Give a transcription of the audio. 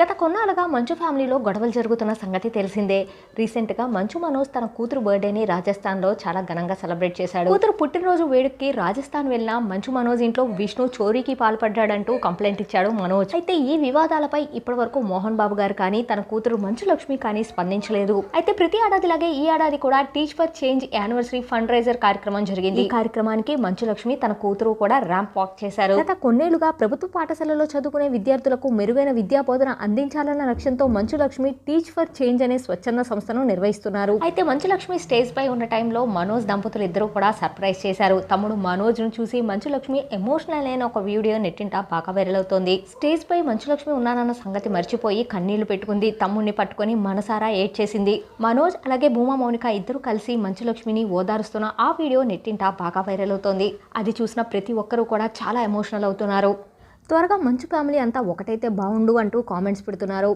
గత కొన్నాళ్ళుగా మంచు ఫ్యామిలీలో గొడవలు జరుగుతున్న సంగతి తెలిసిందే. రీసెంట్గా మంచు మనోజ్ తన కూతురు బర్త్డేని రాజస్థాన్లో చాలా ఘనంగా సెలబ్రేట్ చేశాడు. కూతురు పుట్టినరోజు వేడుకకి రాజస్థాన్ వెళ్ళిన మంచు మనోజ్ ఇంట్లో విష్ణు చోరీకి పాల్పడ్డాడంటూ కంప్లైంట్ ఇచ్చాడు మనోజ్. అయితే ఈ వివాదాలపై ఇప్పటివరకు మోహన్ బాబు గారు కానీ తన కూతురు మంచు లక్ష్మి కానీ స్పందించలేదు. అయితే ప్రతి ఏడాదిలాగే ఈ ఏడాది కూడా teach for change anniversary fundraiser కార్యక్రమం జరిగింది. ఈ కార్యక్రమానికి మంచు లక్ష్మి తన కూతురు కూడా ర్యాంప్ వాక్ చేశారు. గత కొన్నేళ్ళుగా ప్రభుత్వ పాఠశాలలో చదువుకునే విద్యార్థులకు మెరుగైన విద్యా బోధన అందించాలన్న లక్ష్యంతో Manchu Lakshmi teach for change అనే స్వచ్ఛంద సంస్థను నిర్వహిస్తున్నారు. అయితే మంచు లక్ష్మి స్టేజ్ పై ఉన్న టైంలో మనోజ్ దంపతులు ఇద్దరు కూడా సర్ప్రైజ్ చేశారు. తమ్ముడు మనోజ్ను చూసి మంచు లక్ష్మి ఎమోషనల్ అయిన ఒక వీడియో నెట్టింట బాగా వైరల్ అవుతోంది. స్టేజ్ పై మంచు లక్ష్మి ఉన్నానన్న సంగతి మర్చిపోయి కన్నీళ్ళు పెట్టుకుంది. తమ్ముడిని పట్టుకొని మనసారా ఏడ్ చేసింది మనోజ్ అలాగే భూమా మౌనిక ఇద్దరు కలిసి మంచు లక్ష్మిని ఓదారుస్తున్న ఆ వీడియో నెట్టింట బాగా వైరల్ అవుతోంది. అది చూసిన ప్రతి ఒక్కరూ కూడా చాలా ఎమోషనల్ అవుతున్నారు. త్వరగా మంచు ఫ్యామిలీ అంతా ఒకటైతే బాగుండు అంటూ కామెంట్స్ పెడుతున్నారు.